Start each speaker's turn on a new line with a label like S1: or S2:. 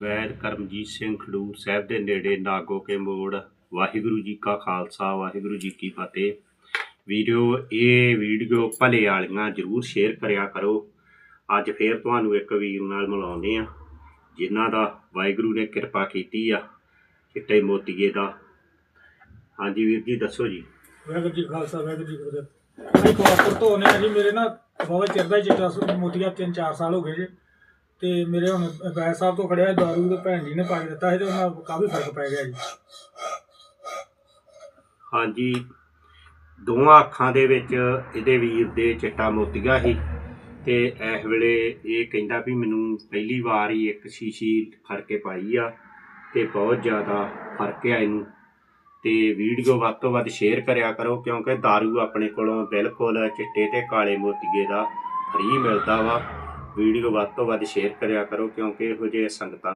S1: ਵੈਦ ਕਰਮਜੀਤ ਸਿੰਘ ਖਡੂਰ ਸਾਹਿਬ ਦੇ ਨੇੜੇ ਨਾਗੋ ਕੇ ਮੋੜ। ਵਾਹਿਗੁਰੂ ਜੀ ਕਾ ਖਾਲਸਾ, ਵਾਹਿਗੁਰੂ ਜੀ ਕੀ ਫਤਿਹ। ਵੀਡੀਓ ਇਹ ਵੀਡੀਓ ਭਲੇ ਵਾਲੀਆਂ ਜਰੂਰ ਸ਼ੇਅਰ ਕਰਿਆ ਕਰੋ। ਅੱਜ ਫੇਰ ਤੁਹਾਨੂੰ ਇੱਕ ਵੀਰ ਨਾਲ ਮਿਲਾਉਂਦੇ ਆ ਜਿਨ੍ਹਾਂ ਦਾ ਵਾਹਿਗੁਰੂ ਨੇ ਕਿਰਪਾ ਕੀਤੀ ਆ, ਚਿੱਟੇ ਮੋਤੀਏ ਦਾ। ਹਾਂਜੀ ਵੀਰ ਜੀ, ਦੱਸੋ ਜੀ।
S2: ਵਾਹਿਗੁਰੂ ਜੀ ਖਾਲਸਾ, ਵਾਹਿਗੁਰੂ ਜੀ ਫਤਿਹ। ਮੈਂ ਕੋਪਰ ਤੋਂ ਨੇ ਜੀ, ਮੇਰੇ ਨਾਲ ਬਹੁਤ ਚਿਰ ਦਾ ਚਿੱਟਾ ਮੋਤੀਆ 3-4 ਸਾਲ ਹੋ ਗਏ ਜੀ। ਤੇ ਮੇਰੇ ਹੁਣ ਬੈਦ ਸਾਹਿਬ ਤੋਂ ਖੜਿਆ ਦਾਰੂ ਤੇ ਭੈਣ ਜੀ ਨੇ ਪਾ ਕੇ ਦਿੱਤਾ ਸੀ ਤੇ ਉਹਨਾਂ ਕਾਫੀ ਫ਼ਰਕ ਪੈ ਗਿਆ ਜੀ।
S1: ਹਾਂਜੀ। ਦੋਵਾਂ ਅੱਖਾਂ ਦੇ ਵਿੱਚ ਇਹਦੇ ਵੀਰ ਦੇ ਚਿੱਟਾ ਮੋਤੀਆ ਸੀ ਤੇ ਇਸ ਵੇਲੇ ਇਹ ਕਹਿੰਦਾ ਵੀ ਮੈਨੂੰ ਪਹਿਲੀ ਵਾਰ ਹੀ ਇੱਕ ਸ਼ੀਸ਼ੀ ਫੜ ਕੇ ਪਾਈ ਆ ਤੇ ਬਹੁਤ ਜ਼ਿਆਦਾ ਫ਼ਰਕ ਆ ਇਹਨੂੰ। ਤੇ ਵੀਡੀਓ ਵੱਧ ਤੋਂ ਵੱਧ ਸ਼ੇਅਰ ਕਰਿਆ ਕਰੋ ਕਿਉਂਕਿ दारू ਆਪਣੇ ਕੋਲੋਂ ਬਿਲਕੁਲ ਚਿੱਟੇ ਤੇ ਕਾਲੇ ਮੋਤੀਏ ਦਾ ਫ੍ਰੀ ਮਿਲਦਾ ਵਾ। ਵੀਡੀਓ ਵੱਧ ਤੋਂ ਵੱਧ ਸ਼ੇਅਰ ਕਰਿਆ ਕਰੋ ਕਿਉਂਕਿ ਇਹੋ ਜਿਹੇ ਸੰਗਤਾਂ